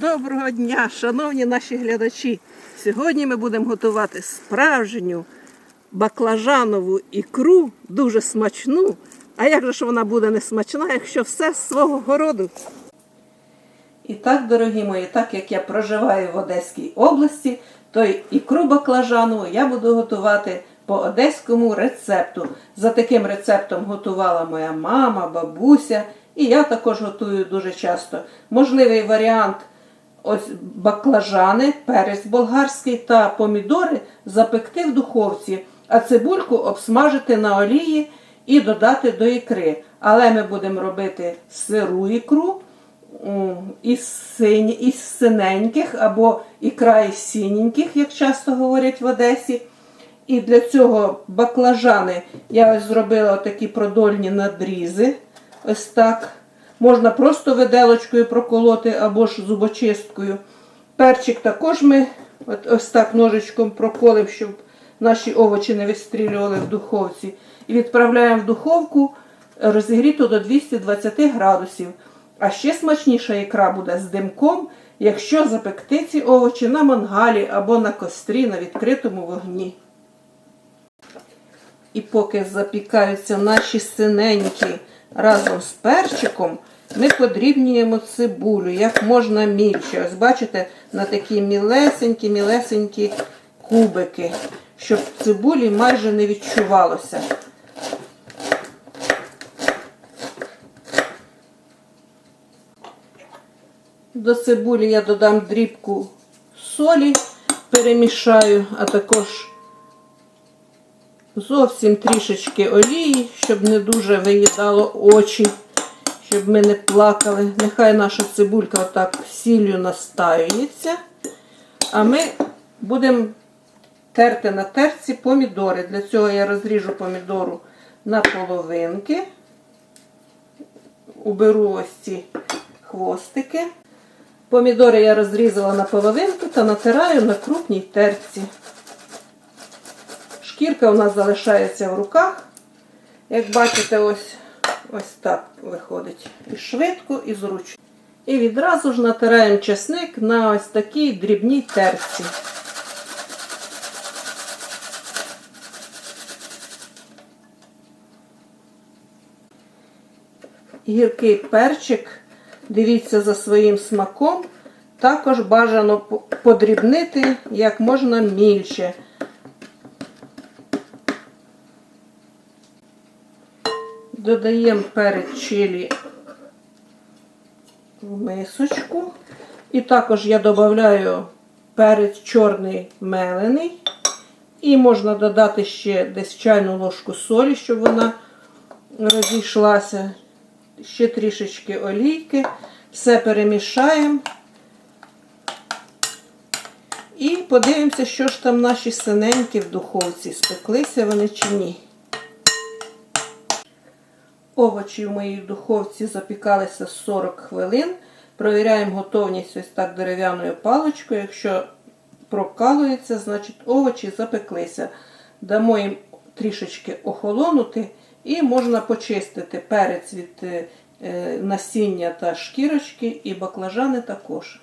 Доброго дня, шановні наші глядачі! Сьогодні ми будемо готувати справжню баклажанову ікру, дуже смачну. А як же ж вона буде не смачна, якщо все з свого городу? І так, дорогі мої, так як я проживаю в Одеській області, то ікру баклажанову я буду готувати по одеському рецепту. За таким рецептом готувала моя мама, бабуся, і я також готую дуже часто. Можливий варіант ось баклажани, перець болгарський та помідори запекти в духовці, а цибульку обсмажити на олії і додати до ікри. Але ми будемо робити сиру ікру із, синь, із синеньких або ікра із синеньких, як часто говорять в Одесі. І для цього баклажани я ось зробила такі продольні надрізи. Ось так. Можна просто виделочкою проколоти або ж зубочисткою. Перчик також ми ось так ножичком проколимо, щоб наші овочі не вистрілювали в духовці. І відправляємо в духовку розігріту до 220 градусів. А ще смачніша ікра буде з димком, якщо запекти ці овочі на мангалі або на кострі на відкритому вогні. І поки запікаються наші синенькі разом з перчиком, ми подрібнюємо цибулю як можна мільше. Ось бачите, на такі мілесенькі-мілесенькі кубики, щоб цибулі майже не відчувалося. До цибулі я додам дрібку солі, перемішаю, а також зовсім трішечки олії, щоб не дуже виїдало очі, щоб ми не плакали. Нехай наша цибулька отак сіллю настаюється. А ми будемо терти на терці помідори. Для цього я розріжу помідору на половинки, уберу ось ці хвостики. Помідори я розрізала на половинки та натираю на крупній терці. Шкірка у нас залишається в руках. Як бачите, ось ось так виходить. І швидко, і зручно. І відразу ж натираємо чесник на ось такій дрібній терці. Гіркий перчик, дивіться за своїм смаком. Також бажано подрібнити як можна мільше. Додаємо перець чилі в мисочку. І також я додаю перець чорний мелений. І можна додати ще десь чайну ложку солі, щоб вона розійшлася. Ще трішечки олійки. Все перемішаємо. І подивимося, що ж там наші синенькі в духовці, спеклися вони чи ні. Овочі в моїй духовці запікалися 40 хвилин. Провіряємо готовність ось так дерев'яною паличкою. Якщо прокалується, значить овочі запеклися. Дамо їм трішечки охолонути і можна почистити перець від е, насіння та шкірочки, і баклажани також.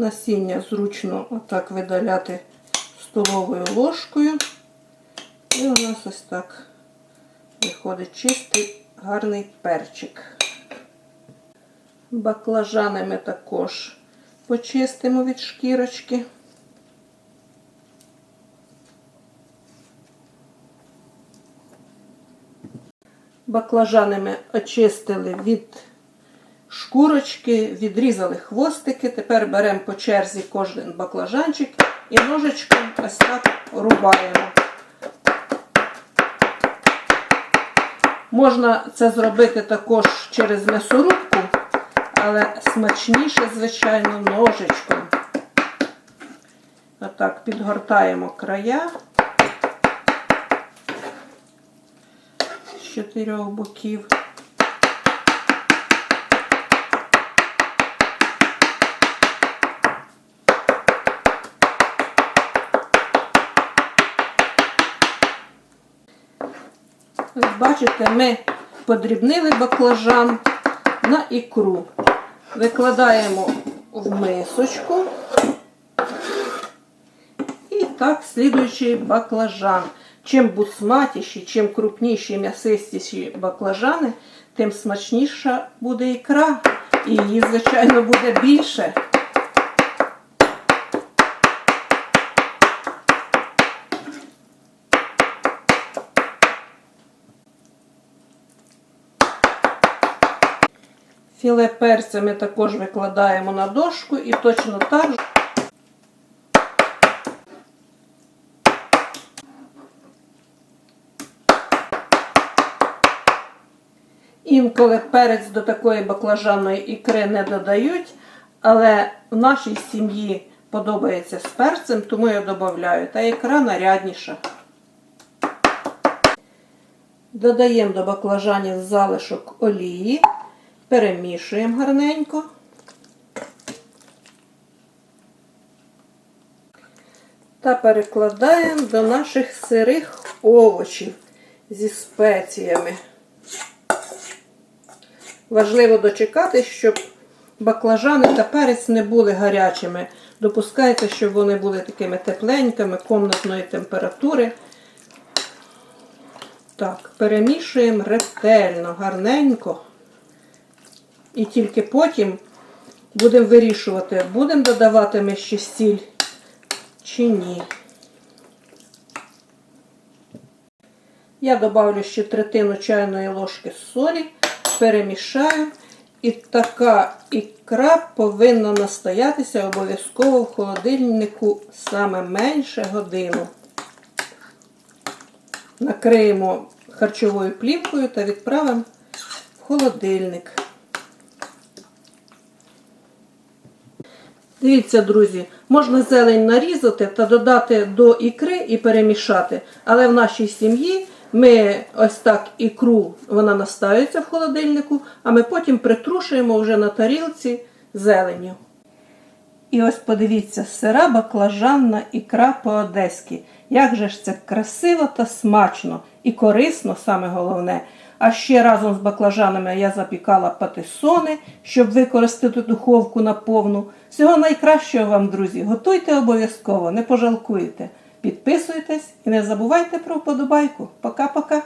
Насіння зручно отак видаляти столовою ложкою. І у нас ось так виходить чистий гарний перчик. Баклажани ми також почистимо від шкірочки. Баклажани ми очистили від шкурочки, відрізали хвостики. Тепер беремо по черзі кожен баклажанчик і ножичком ось так рубаємо. Можна це зробити також через м'ясорубку, але смачніше, звичайно, ножичком. Отак підгортаємо края з чотирьох боків. Бачите, ми подрібнили баклажан на ікру. Викладаємо в мисочку. І так, слідуючий баклажан. Чим бусматіші, чим крупніші, м'ясистіші баклажани, тим смачніша буде ікра. І її, звичайно, буде більше. Філе перця ми також викладаємо на дошку і точно так же. Інколи перець до такої баклажанної ікри не додають, але в нашій сім'ї подобається з перцем, тому я додаю. Та ікра нарядніша. Додаємо до баклажанів залишок олії, перемішуємо гарненько. Та перекладаємо до наших сирих овочів зі спеціями. Важливо дочекати, щоб баклажани та перець не були гарячими. Допускайте, щоб вони були такими тепленькими, комнатної температури. Так, перемішуємо ретельно, гарненько. І тільки потім будемо вирішувати, будемо додавати ми ще сіль чи ні. Я добавлю ще третину чайної ложки солі, перемішаю. І така ікра повинна настоятися обов'язково в холодильнику саме менше годину. Накриємо харчовою плівкою та відправимо в холодильник. Дивіться, друзі, можна зелень нарізати та додати до ікри і перемішати. Але в нашій сім'ї ми ось так ікру, вона настаюється в холодильнику, а ми потім притрушуємо вже на тарілці зеленню. І ось подивіться, сира баклажанна ікра по-одеськи. Як же ж це красиво та смачно і корисно, саме головне. А ще разом з баклажанами я запікала патисони, щоб використати духовку на повну. Всього найкращого вам, друзі! Готуйте обов'язково, не пожалкуєте. Підписуйтесь і не забувайте про вподобайку. Пока-пока!